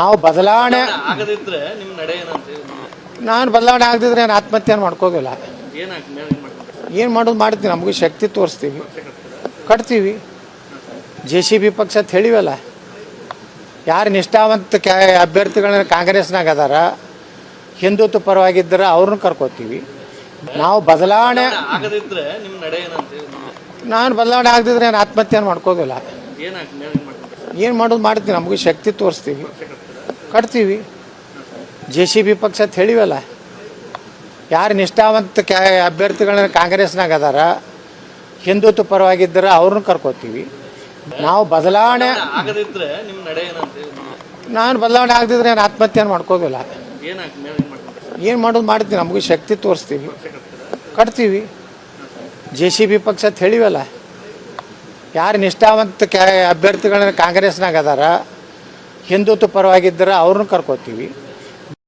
ನಾವು ಬದಲಾವಣೆ ಆಗದಿದ್ರೆ ನಿಮ್ ನಡೆ ಏನಂತ? ನಾನು ಬದಲಾವಣೆ ಆಗದಿದ್ರೆ ನಾನು ಆತ್ಮಹತ್ಯೆ ಮಾಡ್ಕೋದಿಲ್ಲ ಏನ್ ಮಾಡೋದು ಮಾಡ್ತೀವಿ ನಮಗೂ ಶಕ್ತಿ ತೋರಿಸ್ತೀವಿ. ಕಟ್ತೀವಿ. ಜೆ ಸಿ ಬಿ ಪಕ್ಷ ಅಂತ ಹೇಳಿವಲ್ಲ. ಯಾರು ನಿಷ್ಠಾವಂತ ಕ್ಯಾ ಅಭ್ಯರ್ಥಿಗಳನ್ನ ಕಾಂಗ್ರೆಸ್ನಾಗ ಅದಾರ ಹಿಂದುತ್ವ ಪರವಾಗಿದ್ದರೆ ಅವ್ರನ್ನ ಕರ್ಕೋತೀವಿ. ನಾವು ಬದಲಾವಣೆ ಆಗದಿದ್ರೆ ನಿಮ್ ನಡೆ ಏನಂತ? ನಾನು ಬದಲಾವಣೆ ಆಗದಿದ್ರೆ ನಾನು ಆತ್ಮಹತ್ಯೆ ಮಾಡ್ಕೋದಿಲ್ಲ ಏನು ಮಾಡೋದು ಮಾಡ್ತೀವಿ ನಮಗೂ ಶಕ್ತಿ ತೋರಿಸ್ತೀವಿ. ಕಟ್ತೀವಿ. ಜೆ ಸಿ ಬಿ ಪಕ್ಷ ಅಂತ ಹೇಳಿವಲ್ಲ. ಯಾರು ನಿಷ್ಠಾವಂತ ಕ್ಯಾ ಅಭ್ಯರ್ಥಿಗಳನ್ನ ಕಾಂಗ್ರೆಸ್ನಾಗ ಅದಾರ ಹಿಂದುತ್ವ ಪರವಾಗಿದ್ದರೆ ಅವ್ರನ್ನ ಕರ್ಕೋತೀವಿ. ನಾವು ಬದಲಾವಣೆ ನಾನು ಬದಲಾವಣೆ ಆಗದಿದ್ರೆ ನಾನು ಆತ್ಮಹತ್ಯೆ ಮಾಡ್ಕೋದಿಲ್ಲ. ಏನು ಮಾಡೋದು ಮಾಡ್ತೀವಿ ನಮಗೂ ಶಕ್ತಿ ತೋರಿಸ್ತೀವಿ. ಕಟ್ತೀವಿ. ಜೆ ಸಿ ಬಿ ಪಕ್ಷ ಅಂತ ಹೇಳಿವಲ್ಲ. ಯಾರು ನಿಷ್ಠಾವಂತ ಕ್ಯಾ ಅಭ್ಯರ್ಥಿಗಳನ್ನ ಕಾಂಗ್ರೆಸ್ನಾಗ ಅದಾರ ಹಿಂದುತ್ವ ಪರವಾಗಿದ್ದರೆ ಅವ್ರನ್ನ ಕರ್ಕೋತೀವಿ.